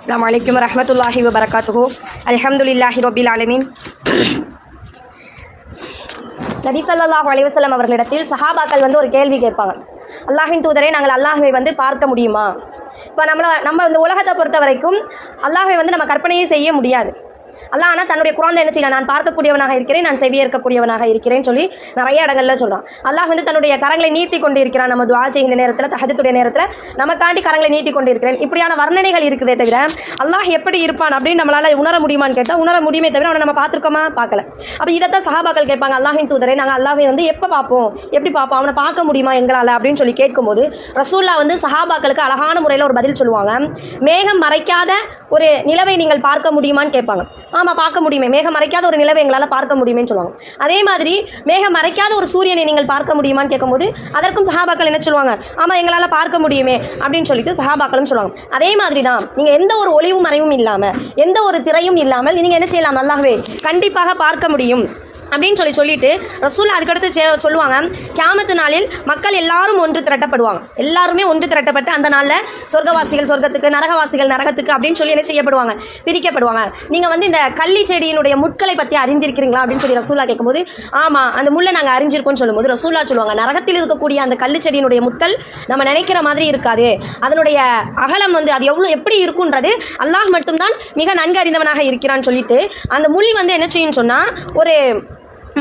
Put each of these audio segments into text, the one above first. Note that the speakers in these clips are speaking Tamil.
அஸ்லாம் வலைக்கம் வரமத்துல்லாஹி வபரகாத்துஹோ அலமதுல்லாஹி ரபில் ஆலமீன் நபி சல்லாஹ் அலைவசலம் அவர்களிடத்தில் சஹாபாக்கள் வந்து ஒரு கேள்வி கேட்பாங்க. அல்லாஹின் தூதரை நாங்கள் அல்லாஹுவை வந்து பார்க்க முடியுமா? இப்போ நம்மளை நம்ம இந்த உலகத்தை பொறுத்த வரைக்கும் அல்லாஹை வந்து நம்ம கற்பனையே செய்ய முடியாது. அல்லாஹ் ஆனால் தன்னுடைய குரான் என்ன செய்யலாம் நான் பார்க்கக்கூடியவனாக இருக்கிறேன் நான் செவிய இருக்கக்கூடியவனாக இருக்கிறேன் சொல்லி நிறைய இடங்கள்ல சொல்கிறான் அல்லாஹ் வந்து தன்னுடைய கரங்களை நீட்டி கொண்டு இருக்கிறான் நம்ம துவா செய்கிற நேரத்தில் தகஜத்துடைய நேரத்தில். நமக்காண்டி கரங்களை நீட்டி கொண்டு இருக்கிறேன் இப்படியான வர்ணனைகள் இருக்குதே தவிர அல்லாஹ் எப்படி இருப்பான் அப்படின்னு நம்மளால உணர முடியுமான்னு கேட்டால் உணர முடியுமே தவிர அவனை நம்ம பார்த்துருக்கோமா? பார்க்கல. அப்போ இதைத்தான் சஹாபாக்கள் கேட்பாங்க அல்லாஹின் தூதரை நாங்கள் அல்லாஹை வந்து எப்போ பார்ப்போம்? எப்படி பார்ப்போம்? அவனை பார்க்க முடியுமா எங்களால்? அப்படின்னு சொல்லி கேட்கும்போது ரசூல்லா வந்து சஹாபாக்களுக்கு அழகான முறையில் ஒரு பதில் சொல்லுவாங்க மேகம் மறைக்காத ஒரு நிலவை நீங்கள் பார்க்க முடியுமான்னு கேட்பாங்க. ஆமாம் பார்க்க முடியுமே. மேகம் மறைக்காத ஒரு நிலவை எங்களால் பார்க்க முடியுமேன்னு சொல்லுவாங்க. அதே மாதிரி மேகம் மறைக்காத ஒரு சூரியனை நீங்கள் பார்க்க முடியுமான்னு கேட்கும்போது அதற்கும் சஹாபாக்கள் என்ன சொல்லுவாங்க? ஆமாம் எங்களால் பார்க்க முடியுமே அப்படின்னு சொல்லிட்டு சஹாபாக்களும் சொல்லுவாங்க. அதே மாதிரி தான் நீங்கள் எந்த ஒரு ஒளிவும் மறைவும் இல்லாமல் எந்த ஒரு திரையும் இல்லாமல் நீங்கள் என்ன செய்யலாம்? நல்லாவே கண்டிப்பாக பார்க்க முடியும். அப்படின்னு சொல்லி சொல்லிட்டு ரசூல் அதுக்கடுத்து சொல்லுவாங்க. கேமத்து நாளில் மக்கள் எல்லாரும் ஒன்று திரட்டப்படுவாங்க. எல்லாருமே ஒன்று திரட்டப்பட்டு அந்த நாளில் சொர்க்கவாசிகள் சொர்க்கத்துக்கு நரகவாசிகள் நரகத்துக்கு அப்படின்னு சொல்லி என்ன செய்யப்படுவாங்க? பிரிக்கப்படுவாங்க. நீங்கள் வந்து இந்த கள்ளி செடியினுடைய முட்களை பற்றி அறிந்திருக்கிறீங்களா அப்படின்னு சொல்லி ரசூலா கேட்கும்போது ஆமாம் அந்த முள்ளை நாங்கள் அறிஞ்சிருக்கோம்னு சொல்லும்போது ரசூலா சொல்லுவாங்க. நரகத்தில் இருக்கக்கூடிய அந்த கள்ளி செடியினுடைய முட்கள் நம்ம நினைக்கிற மாதிரி இருக்காது. அதனுடைய அகலம் வந்து அது எவ்வளோ எப்படி இருக்குன்றது அல்லாஹ் மட்டும்தான் மிக நன்கு அறிந்தவனாக இருக்கிறான்னு சொல்லிட்டு அந்த முள் வந்து என்ன செய்யும் சொன்னால் ஒரு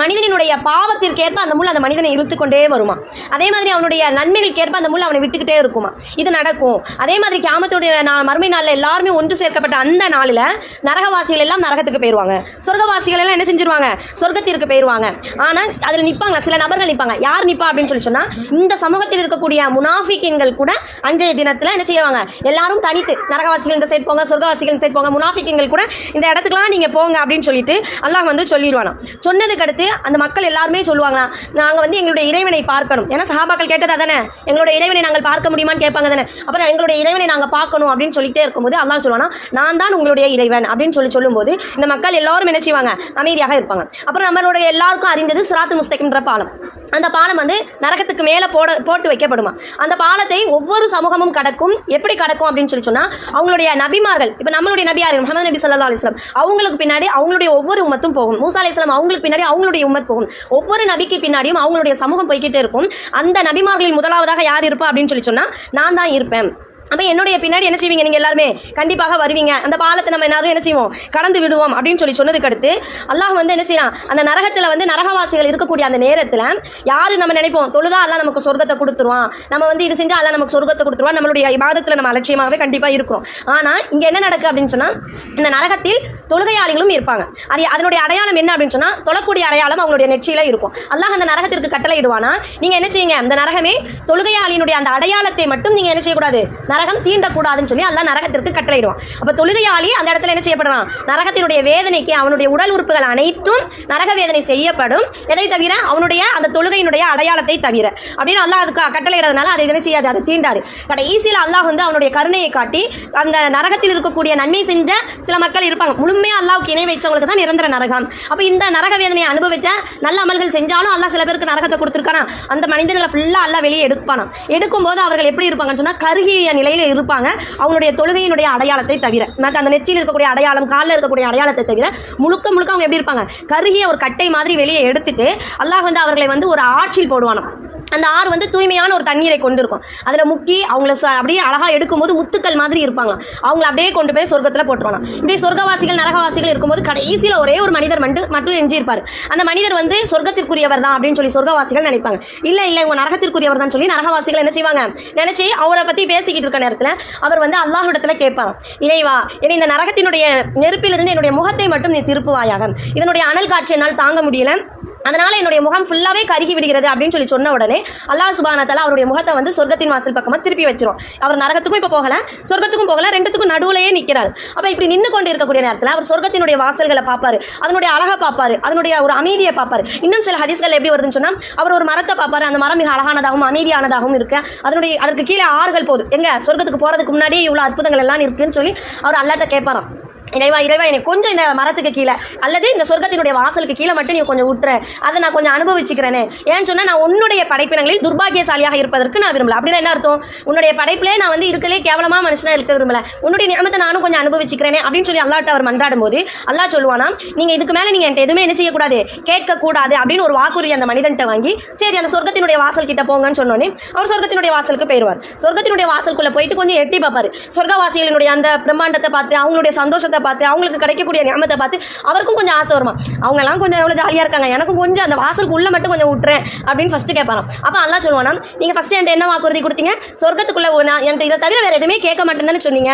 மனிதனுடைய பாவத்திற்கேற்ப அந்த முள் அந்த மனிதனை இழுத்து கொண்டே வருமா? அதே மாதிரி அவனுடைய நன்மைகளுக்கேற்ப அந்த முள் அவனை விட்டுக்கிட்டே இருக்குமா? இது நடக்கும். அதே மாதிரி கியாமத்துடைய நாள் மறுமை நாளில் எல்லாருமே ஒன்று சேர்க்கப்பட்ட அந்த நாளில் நரகவாசிகள் எல்லாம் நரகத்துக்கு போயிடுவாங்க சொர்க்கவாசிகள் எல்லாம் என்ன செஞ்சிருவாங்க? சொர்க்கத்திற்கு போயிடுவாங்க ஆனால் அதில் நிற்பாங்க சில நபர்கள் நிற்பாங்க யார் நிற்பா அப்படின்னு சொல்லி சொன்னால் இந்த சமூகத்தில் இருக்கக்கூடிய முனாஃபிக்கின்கள் கூட அன்றைய தினத்தில் என்ன செய்வாங்க? எல்லாரும் தனித்து நரகவாசிகள் இந்த சைட் போங்க சொர்க்கவாசிகள் இந்த சைட் போங்க முனாஃபிக்கின்கள் கூட இந்த இடத்துக்குலாம் நீங்கள் போங்க அப்படின்னு சொல்லிட்டு அல்லாஹ் வந்து சொல்லிடுவானா சொன்னதுக்கு அடுத்து அந்த மக்கள் எல்லாருமே சொல்லுவாங்களா நாங்கள் வந்து எங்களுடைய இறைவனை பார்க்கணும். ஏன்னா சஹாபாக்கள் கேட்டது அதானே எங்களுடைய இறைவனை நாங்கள் பார்க்க முடியுமான்னு கேட்பாங்க தானே? அப்புறம் எங்களுடைய இறைவனை நாங்கள் பார்க்கணும் அப்படின்னு சொல்லிட்டே இருக்கும்போது அல்லாஹ் சொல்லுவானா நான் தான் உங்களுடைய இறைவன் அப்படின்னு சொல்லி சொல்லும்போது இந்த மக்கள் எல்லாரும் என்ன செய்வாங்க? அமைதியாக இருப்பாங்க. அப்புறம் நம்மளுடைய எல்லாருக்கும் அறிந்தது சிராத்து முஸ்தகின்ற பாலம். அந்த பாலம் வந்து நரகத்துக்கு மேலே போட போட்டு வைக்கப்படுமா. அந்த பாலத்தை ஒவ்வொரு சமூகமும் கடக்கும். எப்படி கடக்கும் அப்படின்னு சொல்லி சொன்னால் அவங்களுடைய நபிமார்கள் இப்போ நம்மளுடைய நபியார் முகமது நபி சல்லா அலிஸ்லாம் அவங்களுக்கு பின்னாடி அவங்களுடைய ஒவ்வொரு உம்மத்தும் போகும். மூசா அலிஸ்லாம் அவங்களுக்கு பின்னாடி அவங்களுடைய உமத் போகும். ஒவ்வொரு நபிக்கு பின்னாடியும் அவங்களுடைய சமூகம் போய்கிட்டே இருக்கும். அந்த நபிமார்களில் முதலாவதாக யார் இருப்பா அப்படின்னு சொல்லி சொன்னால் நான் தான் இருப்பேன். அப்போ என்னுடைய பின்னாடி என்ன செய்வீங்க? நீங்கள் எல்லாருமே கண்டிப்பாக வருவீங்க. அந்த பாலத்தை நம்ம எல்லாரும் என்ன செய்வோம்? கடந்து விடுவோம் அப்படின்னு சொல்லி சொன்னதுக்கு அடுத்து அல்லாஹ் வந்து என்ன செய்யலாம் அந்த நரகத்தில் வந்து நரகவாசிகள் இருக்கக்கூடிய அந்த நேரத்தில் யார் நம்ம நினைப்போம்? தொழுதா அல்லாஹ் நமக்கு சொர்க்கத்தை கொடுத்துருவான். நம்ம வந்து இது செஞ்சால் அல்லாஹ் நமக்கு சொர்க்கத்தை கொடுத்துருவான். நம்மளுடைய இபாதத்தில் நம்ம அலட்சியமாகவே கண்டிப்பாக இருக்கிறோம். ஆனால் இங்கே என்ன நடக்கு அப்படின்னு சொன்னால் இந்த நரகத்தில் தொழுகையாளிகளும் இருப்பாங்க. அது அதனுடைய அடையாளம் என்ன அப்படின்னு சொன்னால் தொழக்கூடிய அடையாளம் அவங்களுடைய நெற்றியில இருக்கும். அல்லாஹ் அந்த நரகத்திற்கு கட்டளை இடுவானா நீங்கள் என்ன செய்யுங்க? அந்த நரகமே தொழுகையாளியினுடைய அந்த அடையாளத்தை மட்டும் நீங்கள் என்ன செய்யக்கூடாது? நரகம் தீண்டக்கூடாதுன்னு சொல்லி அல்லா நரகத்திற்கு கட்டளையிடுவான். அப்போ தொழுகையாளி அந்த இடத்துல என்ன செய்யப்படுறான்? நரகத்தினுடைய வேதனைக்கு அவனுடைய உடல் உறுப்புகள் அனைத்தும் நரக வேதனை செய்யப்படும். எதை தவிர அவனுடைய அந்த தொழுகையினுடைய அடையாளத்தை தவிர. அப்படின்னு அல்லாஹ் அதுக்கு கட்டளையிடுறதுனால அதை என்ன செய்யாது? அதை தீண்டாது. கடைசியில் அல்லாஹ் வந்து அவனுடைய கருணையை காட்டி அந்த நரகத்தில் இருக்கக்கூடிய நன்மை செஞ்ச சில மக்கள் இருப்பாங்க. முழுமையாக அல்லாவுக்கு இணை வைச்சவங்களுக்கு தான் நிரந்தர நரகம். அப்போ இந்த நரக வேதனையை அனுபவிச்ச நல்ல அமல்கள் செஞ்சாலும் அல்லாஹ் சில பேருக்கு நரகத்தை கொடுத்துருக்கானா? அந்த மனிதர்களை ஃபுல்லாக அல்லாஹ் வெளியே எடுப்பானா? எடுக்கும்போது அவர்கள் எப்படி இருப்பாங்கன்னு சொன்னால் கருகிய நிலை நிலையில் இருப்பாங்க. அவங்களுடைய தொழுகையினுடைய அடையாளத்தை தவிர மத்த அந்த நெச்சியில் இருக்கக்கூடிய அடையாளம் காலில் இருக்கக்கூடிய அடையாளத்தை தவிர முழுக்க முழுக்க அவங்க எப்படி இருப்பாங்க? கருகிய ஒரு கட்டை மாதிரி வெளியே எடுத்துட்டு அல்லாஹ் வந்து அவர்களை வந்து ஒரு ஆற்றில் போடுவானாம். அந்த ஆறு வந்து தூய்மையான ஒரு தண்ணீரை கொண்டு இருக்கும். அதில் முக்கி அவங்கள ச- அப்படியே அழகாக எடுக்கும்போது முத்துக்கள் மாதிரி இருப்பாங்க. அவங்கள அப்படியே கொண்டு போய் சொர்க்கத்தில் போட்டுருவாங்க. இப்படி சொர்க்கவாசிகள் நரகவாசிகள் இருக்கும்போது கடைசியில் ஒரே ஒரு மனிதர் மட்டும் மட்டும் எஞ்சியிருப்பார். அந்த மனிதர் வந்து சொர்க்கத்திற்குரியவர் தான் அப்படின்னு சொல்லி சொர்க்கவாசிகள் நினைப்பாங்க. இல்லை இல்லை இவங்க நரகத்திற்குரியவர் தான் சொல்லி நரகவாசிகள் என்ன செய்வாங்க? நினச்சி அவரை பற்றி பேசிக்கிட்டு இருக்க நேரத்தில் அவர் வந்து அல்லாஹிடத்தில் கேட்பார் இறைவா என்னை இந்த நரகத்தினுடைய நெருப்பிலிருந்து என்னுடைய முகத்தை மட்டும் நீ திருப்புவாயாக. இதனுடைய அனல் காட்சி என்னால் தாங்க முடியல. அதனால என்னுடைய முகம் ஃபுல்லாவே கருகி விடுகிறது அப்படின்னு சொல்லி சொன்ன உடனே அல்லாஹ் சுபானத்தால அவருடைய முகத்தை வந்து சொர்க்கத்தின் வாசல் பக்கமாக திருப்பி வச்சிரும். அவர் நரகத்துக்கும் இப்போ போகல சொர்க்கத்துக்கும் போகல ரெண்டுத்துக்கும் நடுவுலையே நிற்கிறார் அப்போ இப்படி நின்று கொண்டு இருக்கக்கூடிய நேரத்தில் அவர் சொர்க்கத்தினுடைய வாசல்களை பார்ப்பாரு அதனுடைய அழகை பார்ப்பாரு அதனுடைய ஒரு அமைதியை பார்ப்பாரு. இன்னும் சில ஹதீஸ்கள் எப்படி வருதுன்னு சொன்னால் அவர் ஒரு மரத்தை பார்ப்பாரு அந்த மரம் மிக அழகானதாகவும் அமைதியானதாகவும் இருக்கு. அதனுடைய அதற்கு கீழே ஆறுகள் போகுது. எங்க? சொர்க்கத்துக்கு போறதுக்கு முன்னாடியே இவ்வளோ அற்புதங்கள் எல்லாம் இருக்குன்னு சொல்லி அவர் அல்லாட்ட கேட்பாராம். இறைவா இறைவா என்னை கொஞ்சம் இந்த மரத்துக்கு கீழே அல்லது இந்த சொர்க்கத்தினுடைய வாசலுக்கு கீழே மட்டும் நீ கொஞ்சம் விட்டுற அதை நான் கொஞ்சம் அனுபவிச்சுக்கிறேனே. ஏன்னு சொன்னால் நான் உன்னுடைய படைப்பினங்களில் துர்பாகியசாலியாக இருப்பதற்கு நான் விரும்பல. அப்படின்னா என்ன அர்த்தம்? உன்னுடைய படைப்பிலே நான் வந்து இருக்கலே கேவலமாக மனுஷனாக இருக்க விரும்பல. உன்னுடைய நியமத்தை நானும் கொஞ்சம் அனுபவிச்சுக்கிறேனே அப்படின்னு சொல்லி அல்லாட்ட அவர் மன்றாடும் போது அல்லாஹ் சொல்லுவானா நீங்கள் இதுக்கு மேலே நீங்கள் என்கிட்ட எதுவுமே என்ன செய்யக்கூடாது. கேட்கக்கூடாது. அப்படின்னு ஒரு வாக்குறுதி அந்த மனிதன்ட்ட வாங்கி சரி அந்த சொர்க்கத்தினுடைய வாசல் கிட்ட போங்கன்னு சொன்னோன்னே அவர் சொர்க்கத்தினுடைய வாசலுக்கு போயிடுவார் சொர்க்கத்தினுடைய வாசலுக்குள்ளே போயிட்டு கொஞ்சம் எட்டி பார்ப்பார். சொர்க்கவாசிகளினுடைய அந்த பிரம்மாண்டத்தை பார்த்து அவங்களுடைய சந்தோஷத்தை பார்த்து அவங்களுக்கு கிடைக்கக்கூடிய ஞாபகத்தை பார்த்து அவருக்கும் கொஞ்சம் ஆசை வருமா? அவங்கெல்லாம் கொஞ்சம் எவ்வளோ ஜாலியாக இருக்காங்க. எனக்கும் கொஞ்சம் அந்த வாசலுக்கு உள்ள மட்டும் கொஞ்சம் விட்டுறேன் அப்படின்னு ஃபஸ்ட்டு கேட்பாராம். அப்போ அல்லா சொல்லுவானா நீங்கள் ஃபஸ்ட்டு என்கிட்ட என்ன வாக்குறுதி கொடுத்தீங்க? சொர்க்கத்துக்குள்ளே நான் என்கிட்ட இதை தவிர வேறு எதுவுமே கேட்க மாட்டேன்னு சொன்னீங்க?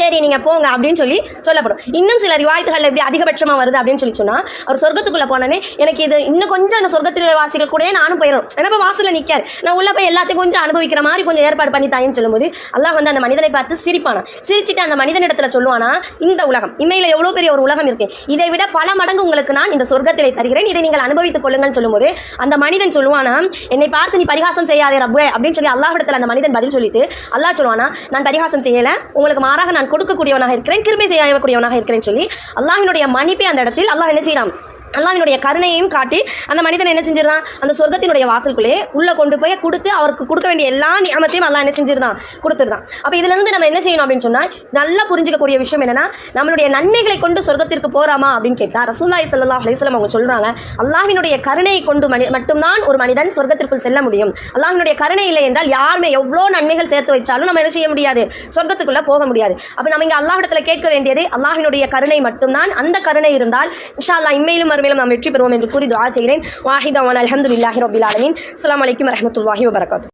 சரி நீங்கள் போங்க அப்படின்னு சொல்லி சொல்லப்படும். இன்னும் சில ரிவாயத்துகள் எப்படி அதிகபட்சமாக வருது அப்படின்னு சொல்லி சொன்னால் அவர் சொர்க்கத்துக்குள்ளே போனோன்னே எனக்கு இது இன்னும் கொஞ்சம் அந்த சொர்க்கத்தில் வாசிகள் கூடயே நானும் போயிடும் ஏன்னா இப்போ வாசலில் நிற்கார் நான் உள்ளே போய் எல்லாத்தையும் கொஞ்சம் அனுபவிக்கிற மாதிரி கொஞ்சம் ஏற்பாடு பண்ணி தாயின்னு சொல்லும்போது அல்லாஹ் வந்து அந்த மனிதனை பார்த்து சிரிப்பானா? சிரிச்சிட்டு அந்த மனிதனிடத்தில் சொல்லுவானா இந்த உலகம் இமையில் எவ்வளோ பெரிய ஒரு உலகம் இருக்கு. இதை விட பல மடங்கு உங்களுக்கு நான் இந்த சொர்க்கத்திலே தருகிறேன். இதை நீங்கள் அனுபவித்துக் கொள்ளுங்கன்னு சொல்லும்போது அந்த மனிதன் சொல்லுவானா என்னை பார்த்து நீ பரிகாசம் செய்யாதே ரப்பு அப்படின்னு சொல்லி அல்லாஹிடத்தில் அந்த மனிதன் பதில் சொல்லிட்டு அல்லாஹ் சொல்லுவானா நான் பரிகாசம் செய்யலை. உங்களுக்கு மாறாக நான் கொடுக்கக்கூடியவனாக இருக்கிறேன் கிருமை செய்யக்கூடியவனாக இருக்கிறேன் சொல்லி அல்லாஹினுடைய மன்னிப்பை அந்த இடத்தில் அல்லாஹ் என்ன செய்யலாம் அல்லாவினுடைய கருணையையும் காட்டி அந்த மனிதன் என்ன செஞ்சிருந்தான்? அந்த சொர்க்கத்தினுடைய வாசலுக்குள்ளே உள்ளே கொண்டு போய் கொடுத்து அவருக்கு கொடுக்க வேண்டிய எல்லா நியமத்தையும் அல்லா என்ன செஞ்சிருந்தான்? கொடுத்துருந்தான். அப்போ இதுலேருந்து நம்ம என்ன செய்யணும் அப்படின்னு சொன்னால் நல்லா புரிஞ்சிக்கக்கூடிய விஷயம் என்னென்னா நம்மளுடைய நன்மைகளை கொண்டு சொர்க்கத்திற்கு போகிறாமா அப்படின்னு கேட்டால் ரசூல்லாய் சல்லா அலைஹி அவங்க சொல்கிறாங்க அல்லாவினுடைய கருணையை கொண்டு மனி மட்டும்தான் ஒரு மனிதன் சொர்க்கத்திற்குள் செல்ல முடியும். அல்லாவினுடைய கருணை இல்லை என்றால் யாருமே எவ்வளோ நன்மைகள் சேர்த்து வச்சாலும் நம்ம என்ன செய்ய முடியாது. சொர்க்கத்துக்குள்ளே போக முடியாது. அப்போ நம்ம இங்கே அல்லாஹிடத்தில் கேட்க வேண்டியது அல்லாஹினுடைய கருணை மட்டும்தான். அந்த கருணை இருந்தால் இன்ஷா அல்லா இம்மையிலும் மேலும் நாம் வெற்றி பெறுவோம் என்று கூறி துவா செய்கிறேன். வாஹிதா அல்ஹம்துலில்லாஹி ரபில் ஆலமீன். அஸ்ஸலாமு அலைக்கும் வரஹ்மத்துல்லாஹி வபரகாத்து.